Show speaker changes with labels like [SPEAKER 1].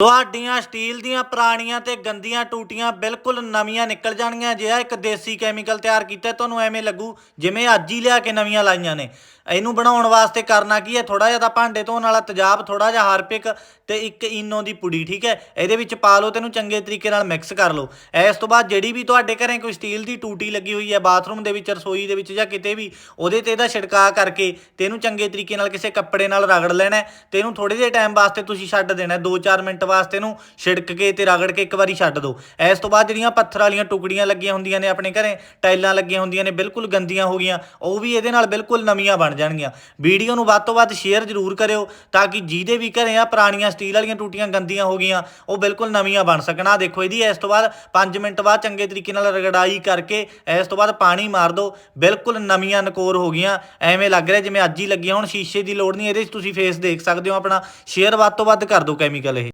[SPEAKER 1] ਤੁਹਾਡੀਆਂ ਸਟੀਲ ਦੀਆਂ ਪੁਰਾਣੀਆਂ ਤੇ ਗੰਦੀਆਂ ਟੂਟੀਆਂ ਬਿਲਕੁਲ ਨਵੀਆਂ ਨਿਕਲ ਜਾਣਗੀਆਂ। ਜੇ ਆਹ ਇੱਕ ਦੇਸੀ ਕੈਮੀਕਲ ਤਿਆਰ ਕੀਤਾ, ਤੁਹਾਨੂੰ ਐਵੇਂ ਲੱਗੂ ਜਿਵੇਂ ਅੱਜ ਹੀ ਲਿਆ ਕੇ ਨਵੀਆਂ ਲਾਈਆਂ ਨੇ। ਇਹਨੂੰ ਬਣਾਉਣ ਵਾਸਤੇ ਕਰਨਾ ਕੀ ਹੈ? ਥੋੜਾ ਜਿਹਾ ਤਾਂ ਭਾਂਡੇ ਧੋਣ ਵਾਲਾ ਤੇਜ਼ਾਬ ਥੋੜਾ ਜਿਹਾ ਹਾਰਪਿਕ ਤੇ ਇੱਕ ਇਨੋ ਦੀ ਪੁੜੀ, ਠੀਕ ਹੈ? ਇਹਦੇ ਵਿੱਚ ਪਾ ਲਓ ਤੈਨੂੰ ਚੰਗੇ ਤਰੀਕੇ ਨਾਲ ਮਿਕਸ ਕਰ ਲਓ। ਇਸ ਤੋਂ ਬਾਅਦ ਜਿਹੜੀ ਵੀ ਤੁਹਾਡੇ ਘਰੇ ਕੋਈ ਸਟੀਲ ਦੀ ਟੂਟੀ ਲੱਗੀ ਹੋਈ ਹੈ, ਬਾਥਰੂਮ ਦੇ ਵਿੱਚ, ਰਸੋਈ ਦੇ ਵਿੱਚ ਜਾਂ ਕਿਤੇ ਵੀ, ਉਹਦੇ ਤੇ ਇਹਦਾ ਛਿੜਕਾਅ ਕਰਕੇ ਤੇ ਇਹਨੂੰ ਚੰਗੇ ਤਰੀਕੇ ਨਾਲ ਕਿਸੇ ਕੱਪੜੇ ਨਾਲ ਰਗੜ ਲੈਣਾ ਹੈ ਤੇ ਇਹਨੂੰ ਥੋੜੇ ਜਿਹੇ ਟਾਈਮ ਵਾਸਤੇ ਤੁਸੀਂ ਛੱਡ ਦੇਣਾ 2-4 ਮਿੰਟ ਵਾਸਤੇ ਇਹਨੂੰ ਛਿੜਕ ਕੇ ਤੇ ਰਗੜ ਕੇ ਇੱਕ ਵਾਰੀ ਛੱਡ ਦਿਓ ਇਸ ਤੋਂ ਬਾਅਦ ਜਿਹੜੀਆਂ ਪੱਥਰ ਵਾਲੀਆਂ ਟੁਕੜੀਆਂ ਲੱਗੀਆਂ ਹੁੰਦੀਆਂ ਨੇ, ਆਪਣੇ ਘਰੇ ਟਾਈਲਾਂ ਲੱਗੀਆਂ ਹੁੰਦੀਆਂ ਨੇ, ਬਿਲਕੁਲ ਗੰਦੀਆਂ ਹੋ ਗਈਆਂ, ਉਹ ਵੀ ਇਹਦੇ ਨਾਲ ਬਿਲਕੁਲ ਨਵੀਆਂ ਬਣ ਜਾਣਗੀਆਂ। ਵੀਡੀਓ ਨੂੰ ਵੱਧ ਤੋਂ ਵੱਧ ਸ਼ੇਅਰ ਜ਼ਰੂਰ ਕਰਿਓ ਤਾਂ ਕਿ ਜਿਹਦੇ ਵੀ ਘਰੇ ਆ ਪੁਰਾਣੀਆਂ ਸਟੀਲ ਵਾਲੀਆਂ ਟੂਟੀਆਂ ਗੰਦੀਆਂ ਹੋ ਗਈਆਂ, ਉਹ ਬਿਲਕੁਲ ਨਵੀਆਂ ਬਣ ਸਕਣ। ਆਹ ਦੇਖੋ ਇਹਦੀ, ਇਸ ਤੋਂ ਬਾਅਦ 5 ਮਿੰਟ ਬਾਅਦ ਚੰਗੇ ਤਰੀਕੇ ਨਾਲ ਰਗੜਾਈ ਕਰਕੇ, ਇਸ ਤੋਂ ਬਾਅਦ ਪਾਣੀ ਮਾਰ ਦਿਓ ਬਿਲਕੁਲ ਨਵੀਆਂ ਨਕੋਰ ਹੋ ਗਈਆਂ। ਐਵੇਂ ਲੱਗ ਰਿਹਾ ਜਿਵੇਂ ਅੱਜ ਹੀ ਲੱਗੀਆਂ ਹੁਣ, ਸ਼ੀਸ਼ੇ ਦੀ ਲੋੜ ਨਹੀਂ, ਇਹਦੇ 'ਚ ਤੁਸੀਂ ਫੇਸ ਦੇਖ ਸਕਦੇ ਹੋ ਆਪਣਾ। ਸ਼ੇਅਰ ਵੱਧ ਤੋਂ ਵੱਧ ਕਰ ਦਿਓ ਕੈਮੀਕਲ ਇਹ।